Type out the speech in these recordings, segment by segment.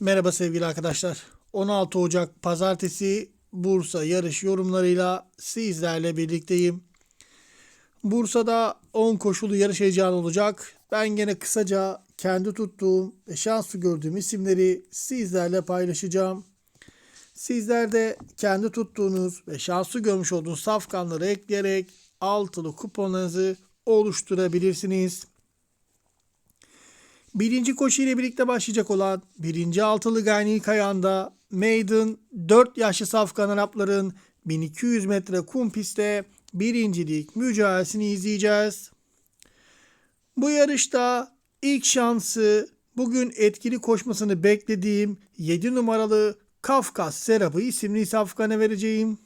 Merhaba sevgili arkadaşlar. 16 Ocak Pazartesi Bursa yarış yorumlarıyla sizlerle birlikteyim. Bursa'da 10 koşulu yarış heyecanı olacak. Ben gene kısaca kendi tuttuğum ve şanslı gördüğüm isimleri sizlerle paylaşacağım. Sizler de kendi tuttuğunuz ve şanslı görmüş olduğunuz safkanları ekleyerek altılı kuponlarınızı oluşturabilirsiniz. Birinci koşu ile birlikte başlayacak olan birinci altılı Gani Kayan'da Maiden 4 yaşlı safkan Arapların 1200 metre kum pistte birincilik mücadelesini izleyeceğiz. Bu yarışta ilk şansı bugün etkili koşmasını beklediğim 7 numaralı Kafkas Serap'ı isimli safkana vereceğim.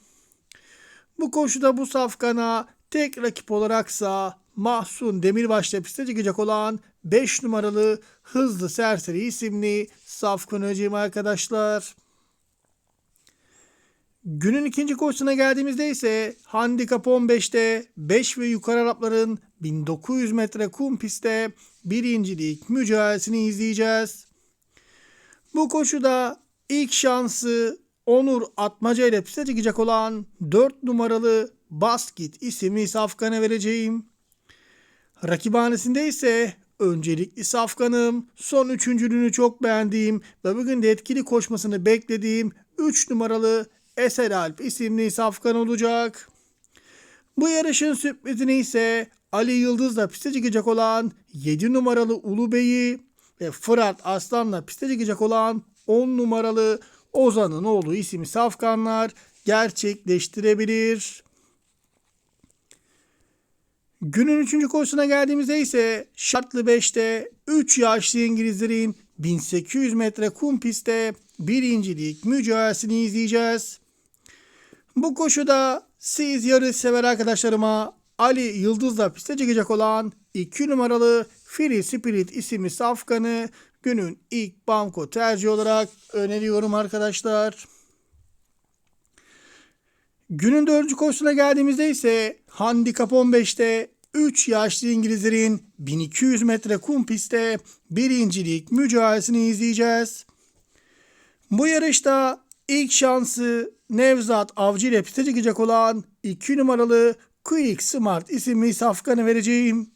Bu koşuda bu safkana tek rakip olaraksa Mahsun Demirbaş'la piste çıkacak olan 5 numaralı Hızlı Serseri isimli safkan öneceğim arkadaşlar. Günün ikinci koşusuna geldiğimizde ise handikap 15'te 5 ve yukarı Arapların 1900 metre kum pistte birincilik mücadelesini izleyeceğiz. Bu koşuda ilk şansı Onur Atmaca ile piste çıkacak olan 4 numaralı Basket isimli safkana vereceğim. Rakibhanesinde ise öncelikli safkanım, son üçüncülüğünü çok beğendiğim ve bugün de etkili koşmasını beklediğim 3 numaralı Eser Alp isimli safkan olacak. Bu yarışın sürprizini ise Ali Yıldız'la piste çıkacak olan 7 numaralı Ulu Bey'i ve Fırat Aslan'la piste çıkacak olan 10 numaralı Ozan'ın oğlu isimli safkanlar gerçekleştirebilir. Günün 3. koşusuna geldiğimizde ise şartlı 5'te 3 yaşlı İngilizlerin 1800 metre kum pistte birincilik mücadelesini izleyeceğiz. Bu koşuda siz yarış sever arkadaşlarıma Ali Yıldız'la piste çıkacak olan 2 numaralı Free Spirit isimli safkanı günün ilk banko tercih olarak öneriyorum arkadaşlar. Günün dördüncü koşusuna geldiğimizde ise handikap 15'te 3 yaşlı İngilizlerin 1200 metre kum pistte birincilik mücadelesini izleyeceğiz. Bu yarışta ilk şansı Nevzat Avcı ile piste çıkacak olan 2 numaralı Quick Smart isimli safkanı vereceğim.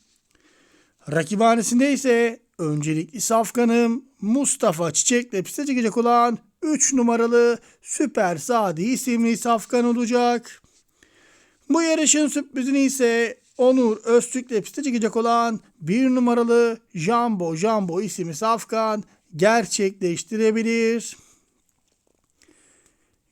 Rakibhanesinde ise öncelikli safkanım Mustafa Çiçek ile piste çıkacak olan 3 numaralı Süper Sadi isimli safkan olacak. Bu yarışın sürprizini ise Onur Öztürk ile piste çıkacak olan 1 numaralı Jambo Jambo isimli safkan gerçekleştirebilir.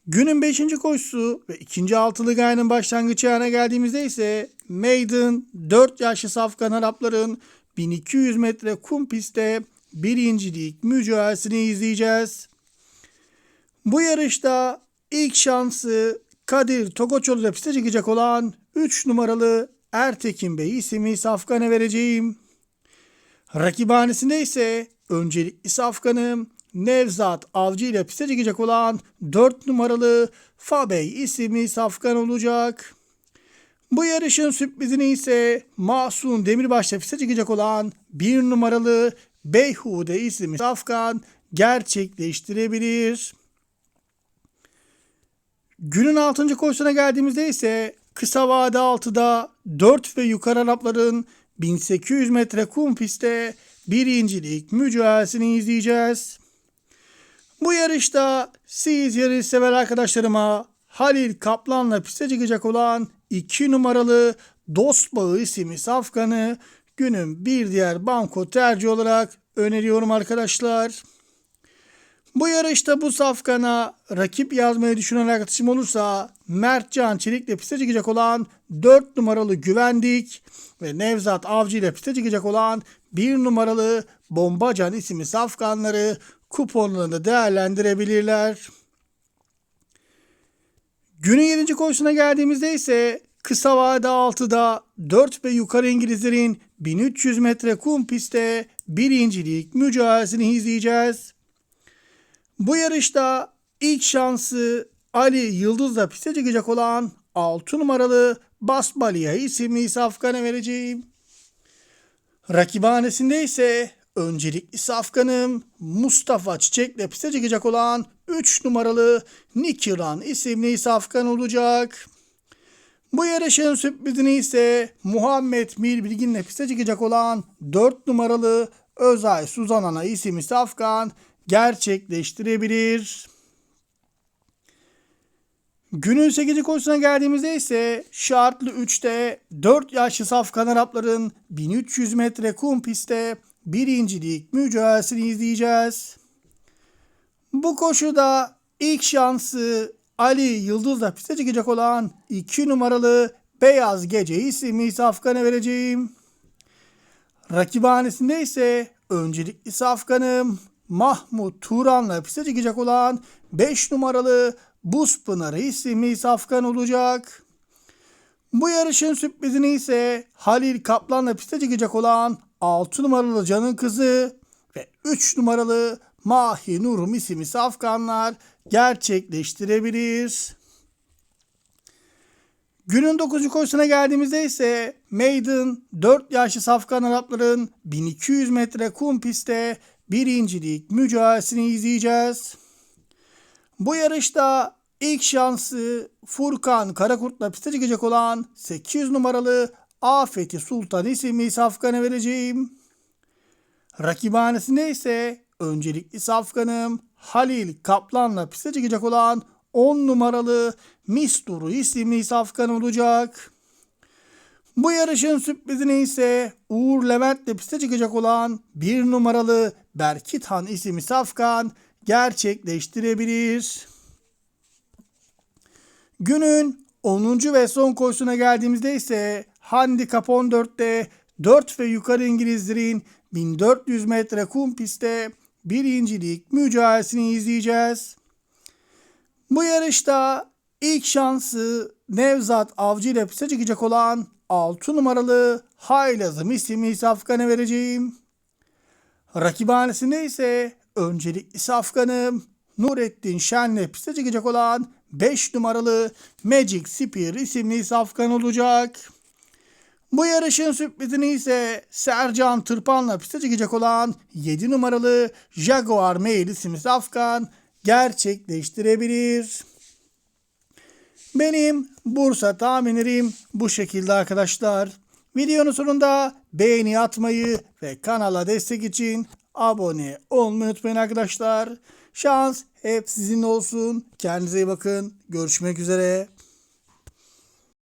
Günün 5. koşusu ve 2. altılı gayenin başlangıç ayağına geldiğimizde ise Maiden 4 yaşlı safkan Arapların 1200 metre kum pistte birincilik mücadelesini izleyeceğiz. Bu yarışta ilk şansı Kadir Tokoçoğlu'da piste çıkacak olan 3 numaralı Ertekin Bey isimli safkana vereceğim. Rakibhanesinde ise öncelikli safkanım Nevzat Avcı ile piste çıkacak olan 4 numaralı Fabey isimli safkan olacak. Bu yarışın sürprizini ise Masum Demirbaş'la piste çıkacak olan 1 numaralı Beyhude isimli safkan gerçekleştirebilir. Günün 6. koşusuna geldiğimizde ise kısa vade 6'da 4 ve yukarı Arapların 1800 metre kum pistte birincilik mücadelesini izleyeceğiz. Bu yarışta siz yarış sever arkadaşlarıma Halil Kaplan'la piste çıkacak olan 2 numaralı Dost Bağı isimli safkanı günün bir diğer banko tercih olarak öneriyorum arkadaşlar. Bu yarışta bu safkana rakip yazmayı düşünen arkadaşım olursa Mert Can Çelik'le piste çıkacak olan 4 numaralı Güvendik ve Nevzat Avcı ile piste çıkacak olan 1 numaralı Bombacan isimli safkanları kuponlarını değerlendirebilirler. Günün 7. koşusuna geldiğimizde ise kısa vade 6'da 4 ve yukarı İngilizlerin 1300 metre kum pistte birincilik mücadelesini izleyeceğiz. Bu yarışta ilk şansı Ali Yıldız'la piste çıkacak olan 6 numaralı Basbalia isimli safkana vereceğim. Rakibhanesinde ise öncelikli safkanım Mustafa Çiçek'le piste çıkacak olan 3 numaralı Nikiran isimli safkan olacak. Bu yarışın sürprizini ise Muhammed Mir Bilgin'le piste çıkacak olan 4 numaralı Özay Suzanana isimli safkan gerçekleştirebilir. Günün 8. koşusuna geldiğimizde ise şartlı 3'te 4 yaşlı Safkan Arapların 1300 metre kum pistte birincilik mücadelesini izleyeceğiz. Bu koşuda ilk şansı Ali Yıldız'la piste çıkacak olan 2 numaralı Beyaz Gece isimli Safkan'a vereceğim. Rakibhanesinde ise öncelikli safkanım Mahmut Turan'la piste çıkacak olan 5 numaralı Buz Pınarı isimli safkan olacak. Bu yarışın sürprizini ise Halil Kaplan'la piste çıkacak olan 6 numaralı Can'ın Kızı ve 3 numaralı Mahi Nurum isimli safkanlar gerçekleştirebilir. Günün 9. koşusuna geldiğimizde ise Maiden 4 yaşlı Safkan Arapların 1200 metre kum pistte birincilik mücadelesini izleyeceğiz. Bu yarışta ilk şansı Furkan Karakurt'la piste çıkacak olan 8 numaralı Afeti Sultan isimli Safkan'a vereceğim. Rakibhanesinde ise öncelikli safkanım Halil Kaplan'la piste çıkacak olan 10 numaralı Misturu isimli safkan olacak. Bu yarışın sürprizini ise Uğur Levent'le piste çıkacak olan 1 numaralı Berkithan isimli safkan gerçekleştirebilir. Günün 10. ve son koşusuna geldiğimizde ise Handikap 14'te 4 ve yukarı İngilizlerin 1400 metre kum pistte birincilik mücadelesini izleyeceğiz. Bu yarışta ilk şansı Nevzat Avcı ile piste çıkacak olan 6 numaralı Haylazım isimli safkanı vereceğim. Rakibhanesinde ise öncelikli safkanım Nurettin Şen'le piste çıkacak olan 5 numaralı Magic Spear isimli safkan olacak. Bu yarışın sürprizini ise Sercan Tırpan'la piste çıkacak olan 7 numaralı Jaguar Mail isimli safkan gerçekleştirebilir. Benim Bursa tahminlerim bu şekilde arkadaşlar. Videonun sonunda beğeni atmayı ve kanala destek için abone olmayı unutmayın arkadaşlar. Şans hep sizin olsun. Kendinize iyi bakın. Görüşmek üzere.